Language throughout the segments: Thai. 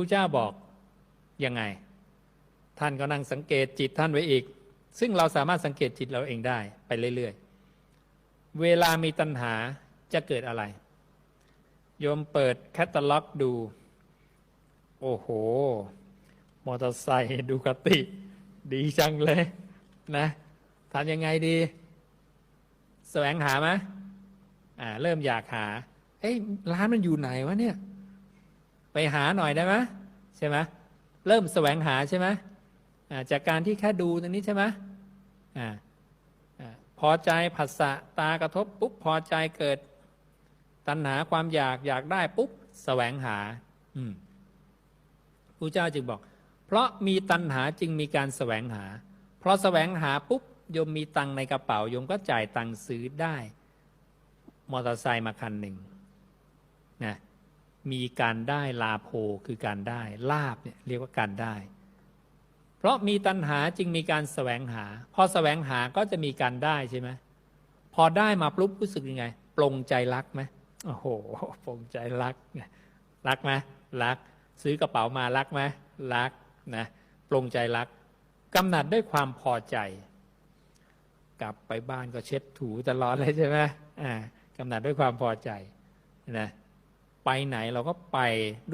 ผู้เจ้าบอกยังไง ท่านก็นั่งสังเกตจิตท่านไว้อีก ซึ่งเราสามารถสังเกตจิตเราเองได้ไปเรื่อยๆ เวลามีตัณหาจะเกิดอะไร โยมเปิดแคตตาล็อกดู โอ้โห มอเตอร์ไซค์ดูกติ ดีจังเลยนะทำยังไงดี แสวงหาไหมอ่า เริ่มอยากหา เอ้ยร้านมันอยู่ไหนวะเนี่ย ไปหาหน่อยได้ไหมใช่ไหมเริ่มแสวงหาใช่ไหมจากการที่แค่ดูตรงนี้ใช่ไหมออพอใจผัสสะตากระทบปุ๊บพอใจเกิด ตัณหาความอยากอยากได้ปุ๊บแสวงหาอืมพระเจ้าจึงบอก เพราะมีตัณหาจึงมีการแสวงหา เพราะแสวงหาปุ๊บโยมมีตังในกระเป๋าโยมก็จ่ายตังซื้อได้ มอเตอร์ไซค์มาคันหนึ่งนะ มีการได้ลาโภคือการได้ลาบเนี่ยเรียกว่าการได้ เพราะมีตัณหาจึงมีการแสวงหา พอแสวงหาก็จะมีการได้ใช่ไหมพอได้มาปุ๊บรู้สึกยังไง ปลงใจรักไหมโอ้โหปลงใจรักรักไหมรัก ซื้อกระเป๋ามารักไหมรักนะปลงใจรักกำหนัดด้วยความพอใจ กลับไปบ้านก็เช็ดถูตลอดเลยใช่ไหมอ่ากำหนัดด้วยความพอใจนะ ไปไหนเราก็ไป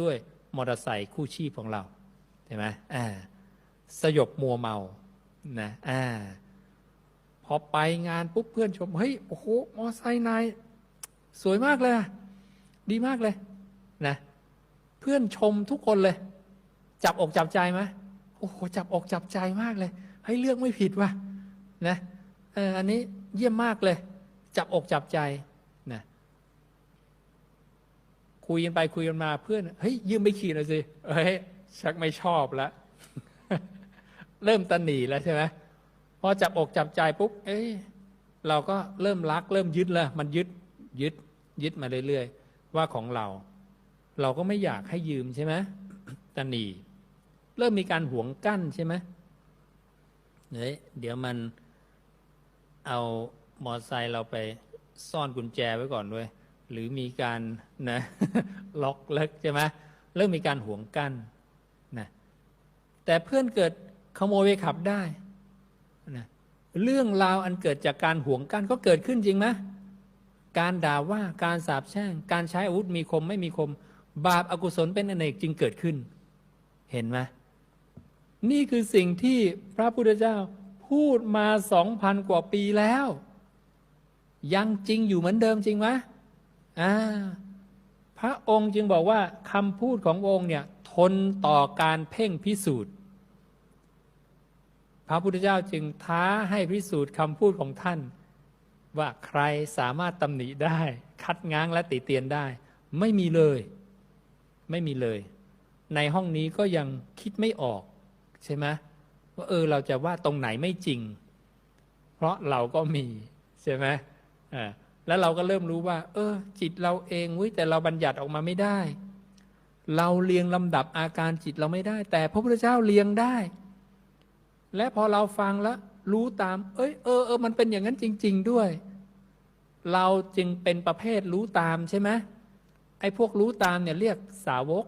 ด้วยมอเตอร์ไซค์คู่ชีพของเราใช่ไหมอ่าสยบมัวเมานะอ่าพอไปงานปุ๊บเพื่อนชมเฮ้ยโอ้โหมอเตอร์ไซค์นายสวยมากเลยดีมากเลยนะ เพื่อนชมทุกคนเลย จับอกจับใจไหมโอ้โหจับอกจับใจมากเลยให้ยเลือกไม่ผิดว่ะนะเอออันนี้เยี่ยมมากเลย จับอกจับใจ คุยกันไปคุยกันมาเพื่อนเฮ้ยยืมไปขี่หน่อยสิเฮ้ยชักไม่ชอบแล้วเริ่มตันหนีแล้วใช่ไหมพอจับอกจับใจปุ๊บเอ้ยเราก็เริ่มรัก เริ่มยึดแล้วมันยึดยึดยึดมาเรื่อยๆว่าของเรา เราก็ไม่อยากให้ยืมใช่ไหมตันหนีเริ่มมีการหวงกั้นใช่ไหมเฮ้ยเดี๋ยวมันเอามอไซค์เราไปซ่อนกุญแจไว้ก่อนด้วย หรือมีการนะล็อกเล็กใช่ไหมเริ่มมีการห่วงกั้นนะแต่เพื่อนเกิดขโมยไปขับได้นะเรื่องราวอันเกิดจากการห่วงกั้นก็เกิดขึ้นจริงไหมการด่าว่าการสาบแช่ง การใช้อาวุธมีคมไม่มีคม บาปอากุศลเป็นอเนกจึงเกิดขึ้น เห็นไหมนี่คือสิ่งที่พระพุทธเจ้าพูดมาสองพันกว่าปีแล้ว ยังจริงอยู่เหมือนเดิมจริงไหม อ่าพระองค์จึงบอกว่าคำพูดขององค์เนี่ยทนต่อการเพ่งพิสูจน์ พระพุทธเจ้าจึงท้าให้พิสูจน์คำพูดของท่าน ว่าใครสามารถตำหนิได้ คัดง้างและติเตียนได้ ไม่มีเลย ไม่มีเลย ในห้องนี้ก็ยังคิดไม่ออก ใช่ไหมว่าเออเราจะว่าตรงไหนไม่จริง เพราะเราก็มี ใช่ไหมอ่า แล้วเราก็เริ่มรู้ว่า เออ จิตเราเองวิแต่เราบัญญัติออกมาไม่ได้ เราเรียงลำดับอาการจิตเราไม่ได้ แต่พระพุทธเจ้าเรียงได้ และพอเราฟังแล้วรู้ตาม เอ้ยเออเออมันเป็นอย่างนั้นจริง ๆด้วย เราจึงเป็นประเภทรู้ตามใช่ไหมไอ้พวกรู้ตามเนี่ยเรียกสาวก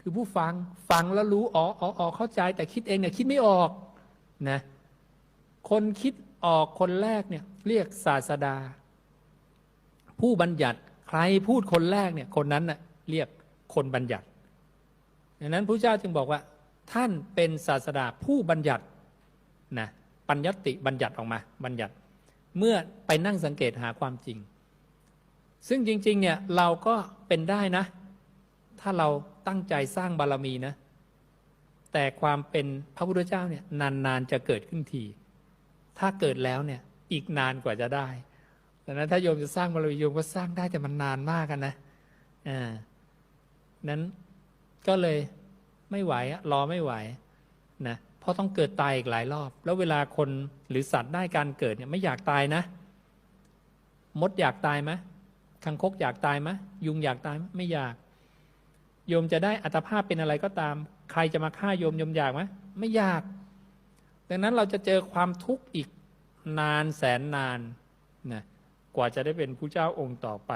คือผู้ฟังฟังแล้วรู้อ๋ออ๋ออ๋อเข้าใจ แต่คิดเองเนี่ยคิดไม่ออกนะคนคิดออกคนแรกเนี่ยเรียกศาสดา ผู้บัญญัติใครพูดคนแรกเนี่ยคนนั้นน่ะเรียกคนบัญญัติดังนั้นพระเจ้าจึงบอกว่า ท่านเป็นศาสดาผู้บัญญัตินะปัญญติบัญญัติออกมา บัญญัติเมื่อไปนั่งสังเกตหาความจริง ซึ่งจริงๆเนี่ยเราก็เป็นได้นะ ถ้าเราตั้งใจสร้างบารมีนะ แต่ความเป็นพระพุทธเจ้าเนี่ยนานๆจะเกิดขึ้นที ถ้าเกิดแล้วเนี่ยอีกนานกว่าจะได้ ดังนั้นถ้าโยมจะสร้างบารมีโยมก็สร้างได้แต่มันนานมากกันนะอ่านั้นก็เลยไม่ไหวรอไม่ไหวนะเพราะต้องเกิดตายอีกหลายรอบ แล้วเวลาคนหรือสัตว์ได้การเกิดเนี่ยไม่อยากตายนะ มดอยากตายไหมคังคกอยากตายไหมยุงอยากตายไหมไม่อยาก โยมจะได้อัตภาพเป็นอะไรก็ตาม ใครจะมาฆ่าโยมโยมอยากไหมไม่อยาก ดังนั้นเราจะเจอความทุกข์อีกนานแสนนานนะ กว่าจะได้เป็นผู้เจ้าองค์ต่อไป